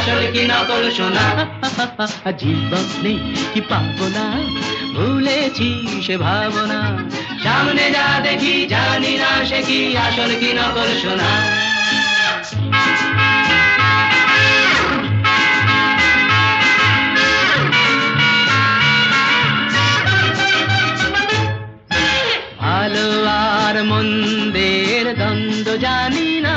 আসল কি নকল শোনা? জীবন কি পাবো না? ভুলেছি সে ভাবনা। সামনে যা দেখি জানি না সে কি আসল কি নকল শোনা। ভালো আর মন্দের দ্বন্দ্ব জানি না।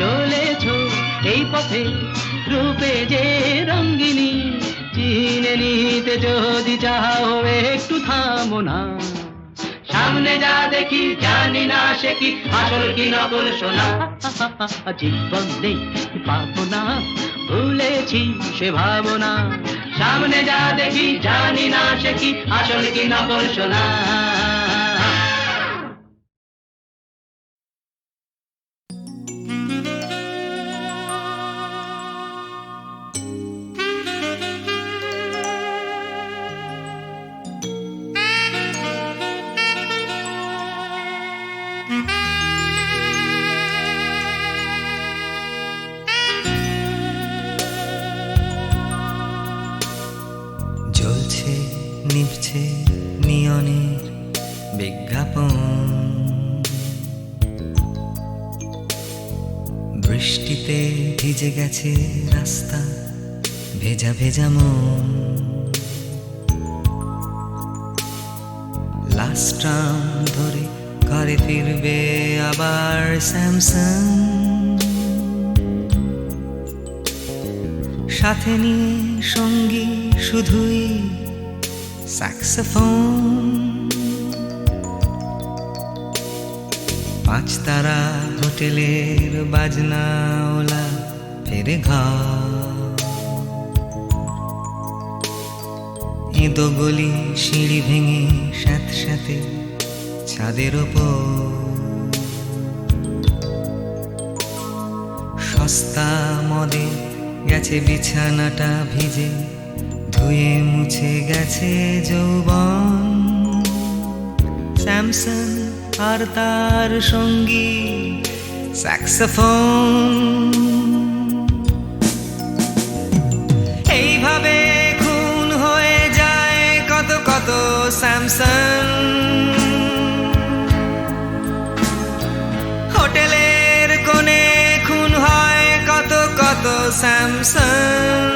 চলেছ এই পথে রূপে যে রঙ্গিনী চিনে নিতে যদি চাও, একটু থামো না। সামনে যা দেখি, জানি না সে কি, আসল কি নকল শোনা জীবন নেই পাবো না, ভুলেছি সে ভাবনা। সামনে যা দেখি, জানি না সে কি, আসল কি নকল শোনা জ্বলছে নিভছে নিয়নের বিজ্ঞাপন। বৃষ্টিতে ভিজে গেছে রাস্তা ভেজা ভেজা মন। স্যামসাং। সাথে নিয়ে সঙ্গী শুধুই স্যাক্সোফোন। পাঁচ তারা হোটেলের বাজনা ওলা ফেরে ঘর। এঁদো গলি সিঁড়ি ভেঙে সাথে সাথে ছাদের ওপর। সস্তা মদে গেছে বিছানাটা ভিজে, ধুয়ে মুছে গেছে যৌবন। স্যামসন আর তার সঙ্গী স্যাক্সোফোন। এইভাবে খুন হয়ে যায় কত কত স্যামসন। Carl Samson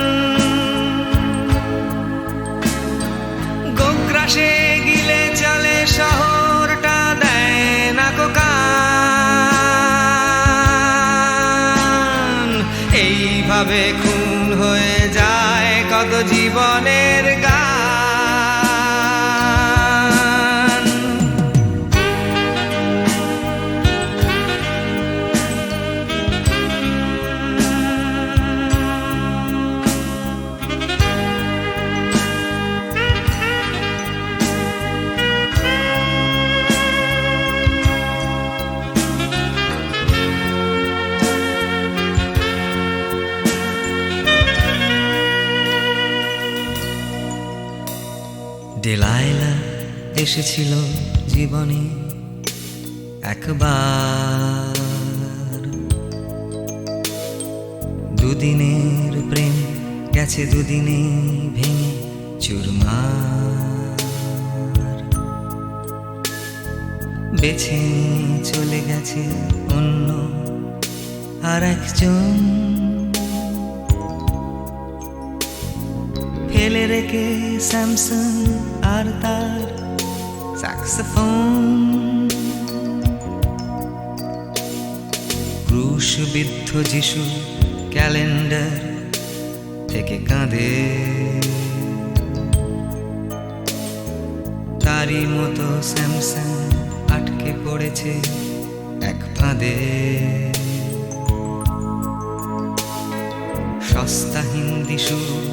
গোগ্রাসে গিলে চলে শহরটা দেয় না কোকান। এইভাবে খুন হয়ে যায় কত জীবনের এসেছিল জীবনে একবার। দুদিনের প্রেম গেছে, দুদিনে ভেঙে চুরমার। বেছে চলে গেছে অন্য আর একজন। ফেলে রেখে স্যামসং আর তার স্যাক্সোফোন ক্রুশবিদ্ধ যিশু ক্যালেন্ডার থেকে কাঁদে। তারই মতো স্যামসাং আটকে পড়েছে এক ফাঁদে। সস্তা হিন্দি সুর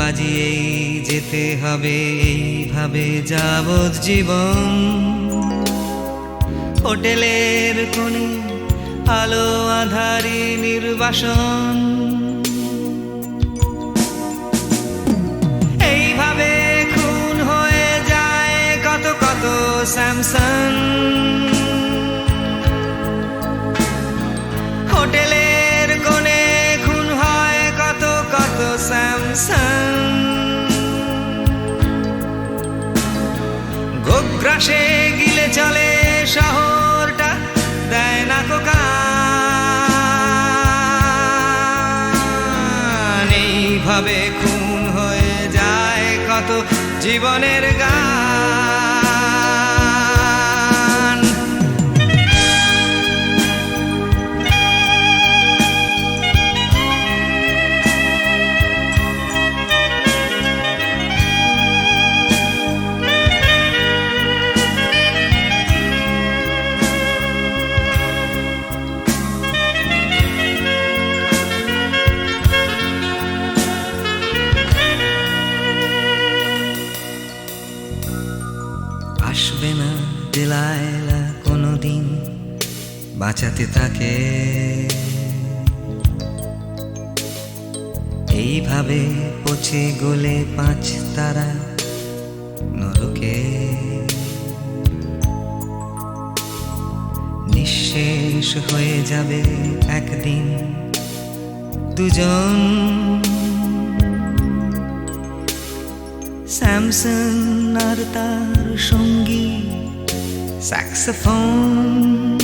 বাজিয়েই যেতে হবে, এইভাবে যাবৎ জীবন। হোটেলের কোণে আলো আধারি নির্বাসন। এইভাবে খুন হয়ে যায় কত কত স্যামসং স্যামসাং গোগ্রাসে গিলে চলে শহরটা দেয় না কোকান এইভাবে খুন হয়ে যায় কত জীবনের গান বাঁচাতে তাকে এইভাবে পচে গলে পাঁচ তারা নরকে। নিঃশেষ হয়ে যাবে একদিন দুজন। স্যামসন আর তার সঙ্গী স্যাক্সোফোন।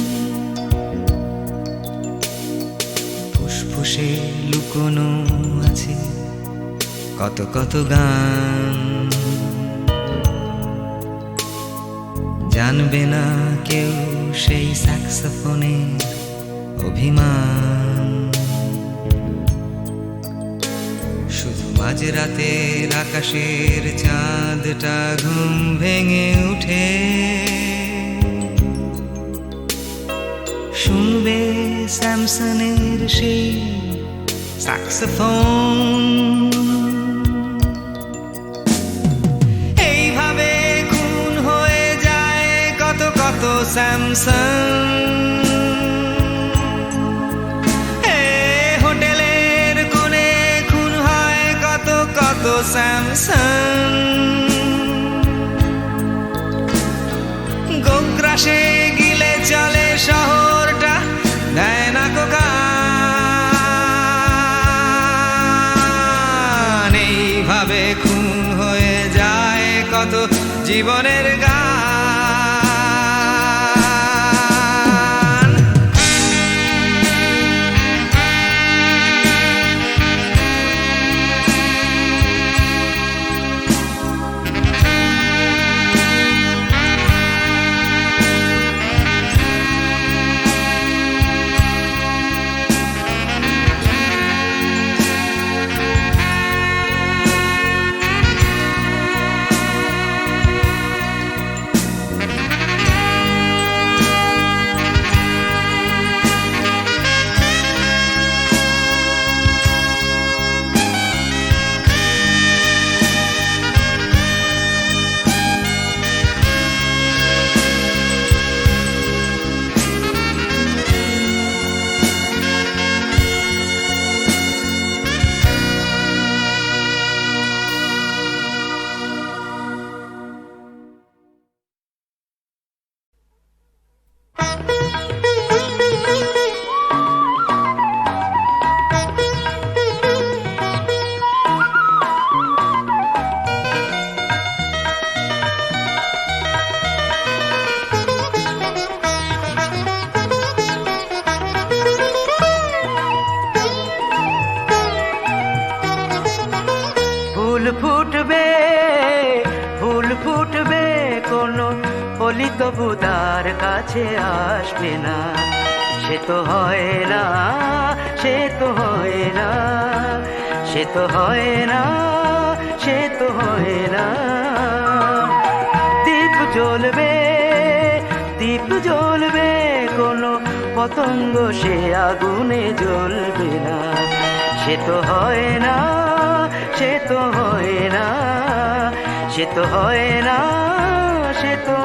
ফুসফুসে লুকোনো আছে। কত কত গান। জানবে না কেউ সেই স্যাক্সোফোনের অভিমান। শুধু মাঝরাতের আকাশের চাঁদটা ঘুম ভেঙে উঠে। শুনবে স্যামসনের সেই স্যাক্সোফোন এইভাবে খুন হয়ে যায় কত কত স্যামসং হোটেলের কোণে খুন হয় কত কত স্যামসং গোগ্রাসে গিলে জীবনের পতঙ্গ, সে আগুনে জ্বলবে না। সে তো হয় না, সে তো হয় না, সে তো হয় না, সে তো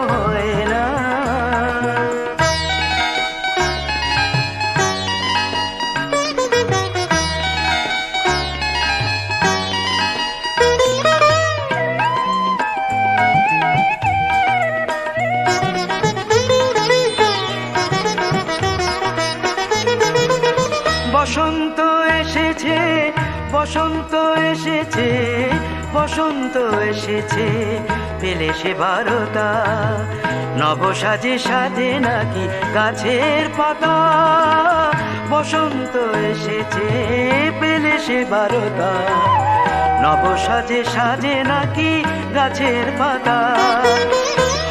বসন্ত এসেছে পেলে সে বারোটা। নব সাজে নাকি গাছের পাতা। বসন্ত এসেছে পেলে সে বারোটা। নব সাজে সাজে নাকি গাছের পাতা।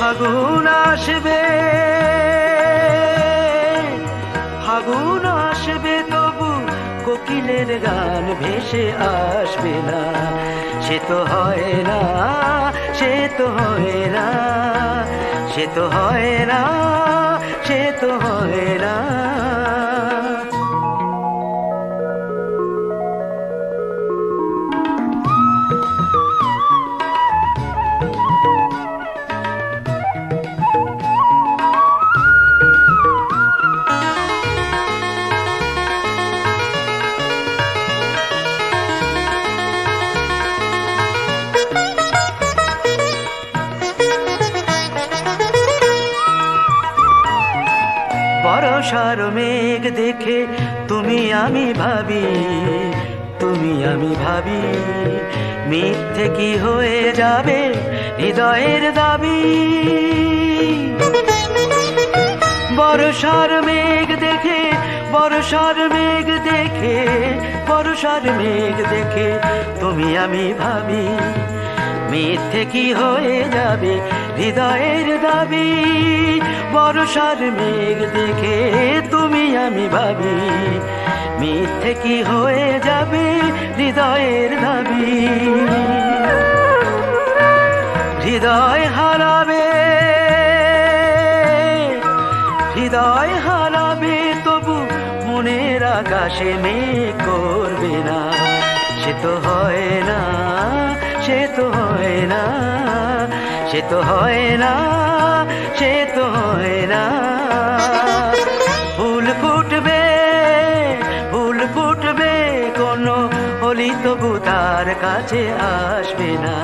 ফাগুন আসবে ফাগুন আসবে তবু কোকিলের গান ভেসে আসবে না। সে তো হয় না, সে তো হয় না, সে তো হয় না, সে তো হয় না। বরসার মেঘ দেখে তুমি আমি ভাবি, তুমি আমি ভাবি মিথ্যে কি হয়ে যাবে হৃদয়ের দাবি? বরসার মেঘ দেখে বরসার মেঘ দেখে বরসার মেঘ দেখে তুমি আমি ভাবি। মিথ্যে কি হয়ে যাবে? হৃদয়ের দাবি বরসার মেঘ দেখে তুমি আমি ভাবি। মিথ্যে কি হয়ে যাবে? হৃদয়ের দাবি। হৃদয় হারাবে হৃদয় হারাবে, তবু মনের আকাশে মেঘ করবে না। সে তো হয় না। সে তো হয় না, সে তো হয় না, সে তো হয় না। ফুল ফুটবে ফুল ফুটবে, কোনো হলি তবু তার কাছে আসবে না।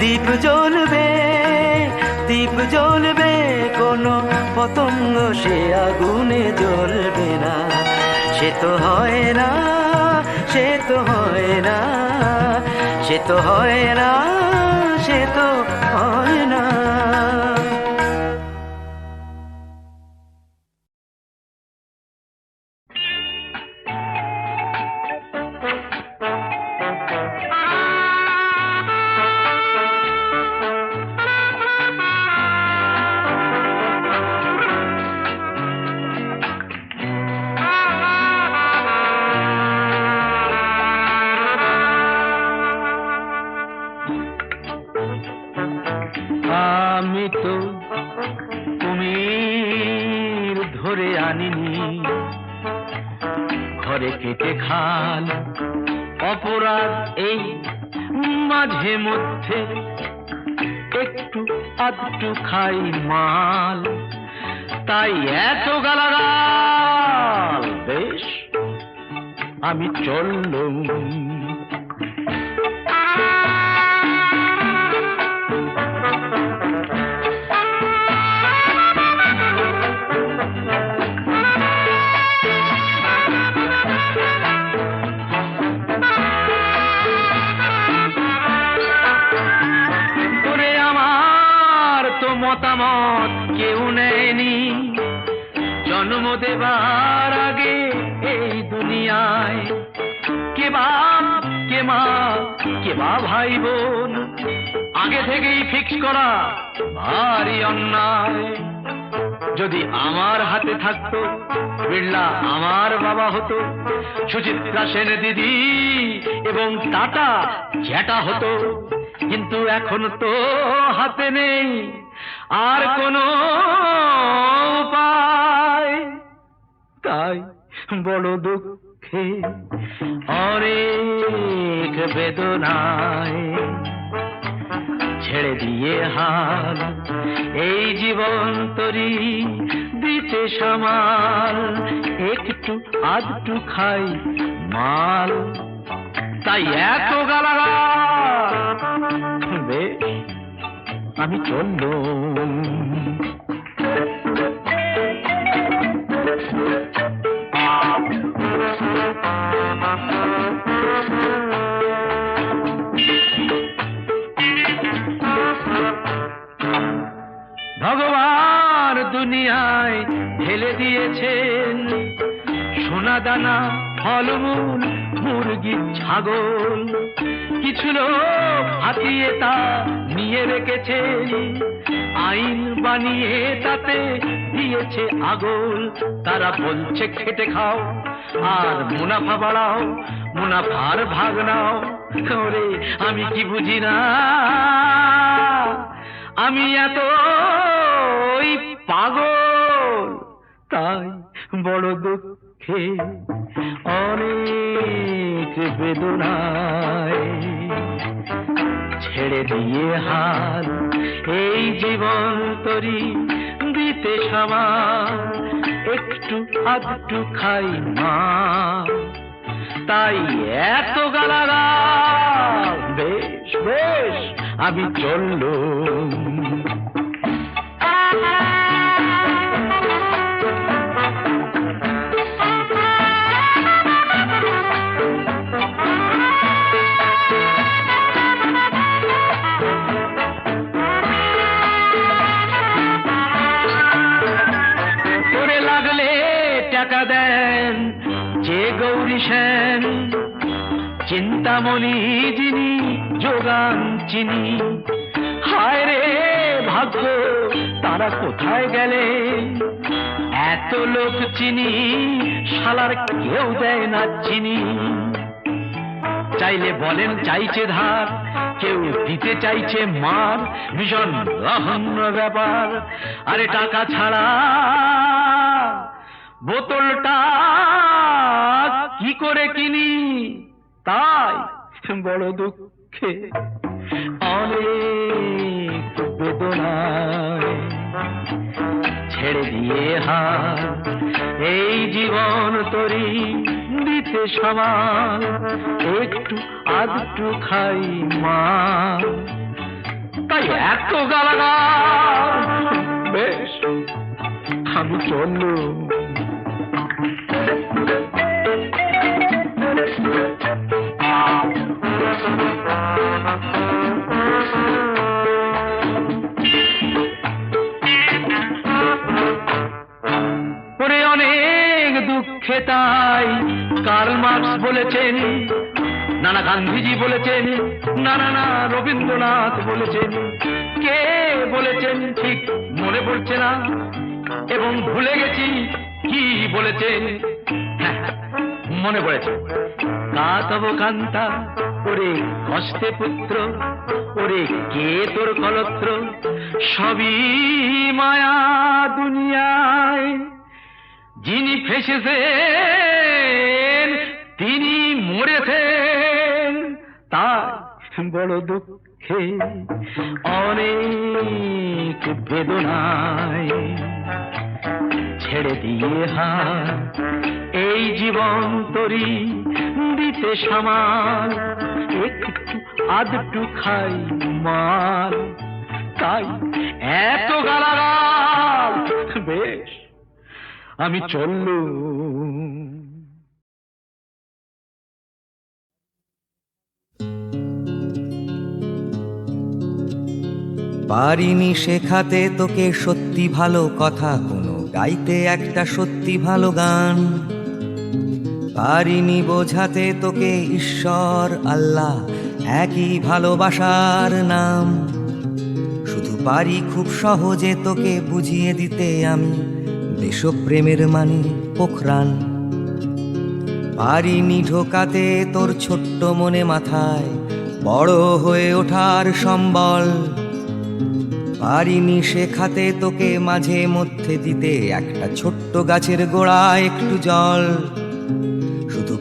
দীপ জ্বলবে দীপ জ্বলবে, কোনো পতঙ্গ সে আগুনে জ্বলবে না। সে তো হয় না, সে তো হয় না সে তো হয় না সে তো হয় না। আমি চললুম। মতামত কেউ নেয়নি। জন্ম দেবার আগে দুনিয়ায় কে বাপ, কে মা, কে বা ভাই, বোন, আগে থেকেই ফিক্স করা ভারী অন্যায়। যদি আমার হাতে থাকতো, বিড়লা আমার বাবা হতো, সুচিত্রা সেন দিদি এবং টাটা জ্যাটা হতো, কিন্তু এখন তো হাতে নেই আর কোনো উপায়। তাই বড় দুঃখে অনেক বেদনায় ছেড়ে দিয়ে হাল। এই জীবন তরি দিতে সামাল, একটু আধটু খাই মাল। তাই এত গালাগাল। বেশ, আমি চললুম। ভগবান দুনিয়ায় ঢেলে দিয়েছেন সোনা দানা ফলমূল মুরগি ছাগল। কিছু লোক হাতিয়ে তা নিয়ে রেখেছেন, আইন বানিয়ে তাতে দিয়েছে আগল। তারা বলছে, খেটে খাও। আর মুনাফা বাড়াও, মুনাফার ভাগ নাও। ওরে, আমি কি বুঝি না? আমি এত পাগল, তাই বড় দুঃখে অনেক বেদনায় ছেড়ে দিয়ে হাত। এই জীবন তরি দিতে সমান একটু আধটু খাই মা। তাই এত গালাগা বেশ বেশ, আমি চললুম। চিন্তামণি যিনি, যোগান চিনি। হায় রে ভাগ্য, তারা কোথায় গেলে? এত লোক চিনি, শালার কেউ দেয় না চিনি। চাইলে বলেন চাইছে ধার, কেউ দিতে চাইছে মার। ভীষণ রহন্য ব্যাপার, আরে টাকা ছাড়া বোতলটা কি করে কিনি? তাই বড় দুঃখে অনেক বেদনায় ছেড়ে দিয়ে হাত, এই জীবন তরি দিতে সমান, একটু আধটু খাই মা। তাই এত গালাগাল, বেশ, আমি চললুম। দুঃখে তাই কার্ল মার্কস বলেছেন নানা গান্ধীজি বলেছেন নানা না রবীন্দ্রনাথ বলেছেন। কে বলেছেন ঠিক মনে পড়ছে না এবং ভুলে গেছি কি বলেছেন হ্যাঁ, মনে পড়েছে। কাতব কান্তা, ওরে কষ্টে পুত্র, ওরে কে তোর কলত্র? সবই মায়া দুনিয়ায়। যিনি ফেসেছেন, তিনি মরেছেন তাই বড় দুঃখে অনেক বেদনায় ছেড়ে দিয়ে হাত এই জীবন তরি দিতে সামাল। একটু আধটু খাই মাল। তাই এত গালাগাল। বেশ, আমি চললুম। পারিনি শেখাতে তোকে সত্যি ভালো কথা, কোনো গাইতে একটা সত্যি ভালো গান। পারিনি বোঝাতে তোকে ঈশ্বর আল্লাহ, একই ভালোবাসার নাম। শুধু পারি খুব সহজে তোকে বুঝিয়ে দিতে আমি, দেশপ্রেমের মানে পোখরান। পারিনি ঢোকাতে তোর ছোট্ট মনে মাথায়, বড় হয়ে ওঠার সম্বল। পারিনি শেখাতে তোকে মাঝে মধ্যে দিতে একটা ছোট্ট গাছের গোড়া একটু জল।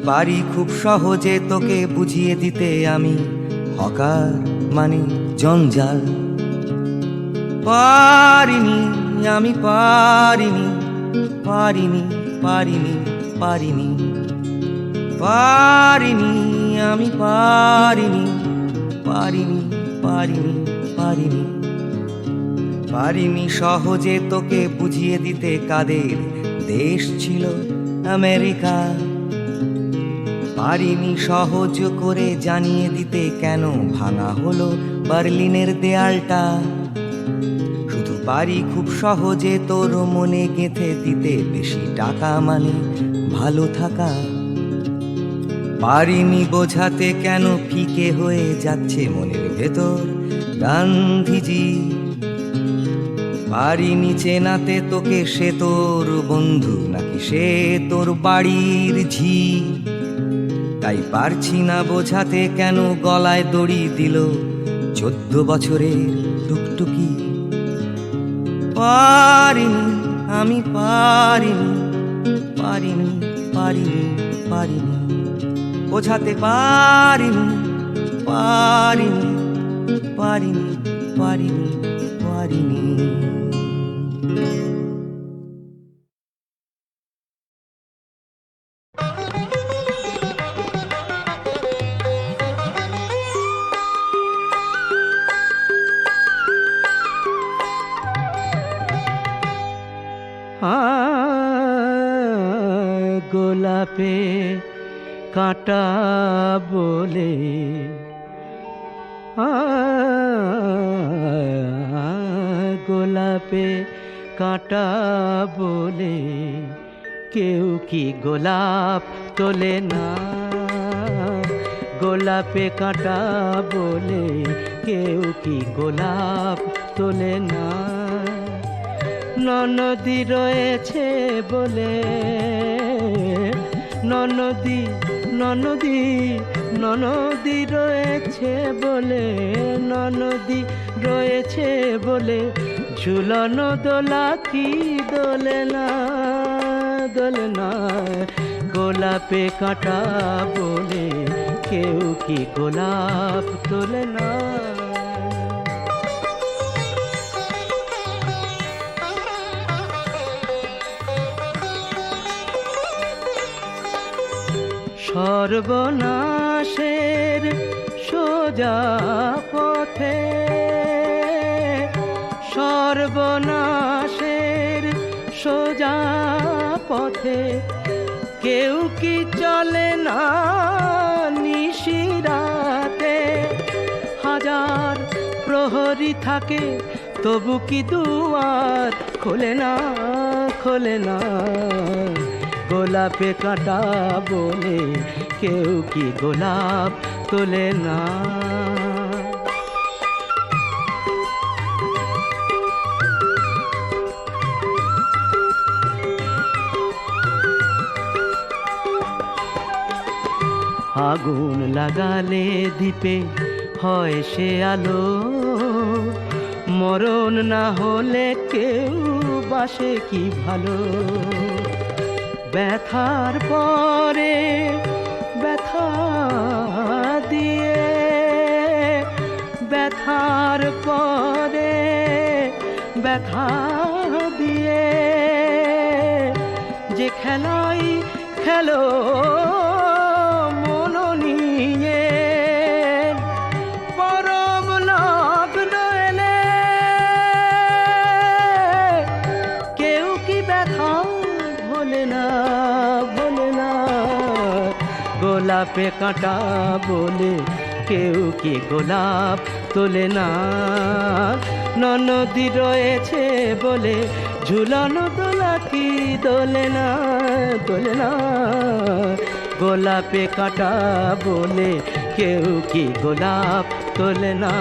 পারি খুব সহজে তোকে বুঝিয়ে দিতে আমি হকার মানে জঞ্জাল। পারিনি, আমি পারিনি পারিনি পারিনি পারিনি। পারিনি, আমি পারিনি পারিনি পারিনি পারিনি। পারিনি সহজে তোকে বুঝিয়ে দিতে কাদের দেশ ছিল আমেরিকা? পারিনি সহজ করে জানিয়ে দিতে কেন ভাঙা হলো বার্লিনের দেয়ালটা। শুধু পারি খুব সহজে তোর মনে গেঁথে দিতে বেশি টাকা মানে ভালো থাকা। পারিনি বোঝাতে কেন ফিকে হয়ে যাচ্ছে মনের ভেতর গান্ধীজি। পারিনি চেনাতে তোকে সে তোর বন্ধু নাকি সে তোর বাড়ির ঝি। তাই পারছি না বোঝাতে কেন গলায় দড়ি দিল চোদ্দ বছরের টুকটুকি। পারিনি, আমি পারিনি পারিনি পারিনি পারিনি। বোঝাতে পারিনি পারিনি পারিনি পারিনি পারিনি। কাঁটা বলে গোলাপে কাঁটা বলে কেউ কি গোলাপ তোলে না গোলাপে কাঁটা বলে কেউ কি গোলাপ তোলে না ননদী রয়েছে বলে ননদী ননদী ননদী রয়েছে বলে, ননদী রয়েছে বলে, ঝুলন দোলা কি দোলে না দোলে না। গোলাপে কাঁটা বলে, কেউ কি গোলাপ তোলে না। সর্বনাশের সোজা পথে। সর্বনাশের সোজা পথে। কেউ কি চলে না নিশিরাতে হাজার প্রহরী থাকে, তবু কি দুয়ার খোলে না খোলে না? গোলাপে কাঁটা বলে কেউ কি গোলাপ তোলে না। আগুন লাগালে দ্বীপে হয় সে আলো, মরণ না হলে কেউ বাসে কি ভালো? ব্যথার পরে ব্যথা দিয়ে ব্যথার পরে ব্যথা দিয়ে যে খেলাই খেলো গোলাপে কাঁটা বলে কেউ কি গোলাপ তোলে না। ননদী রয়েছে বলে ঝুলানো দোলা কি দোলে না দোলে না। গোলাপে কাঁটা বলে কেউ কি গোলাপ তোলে না।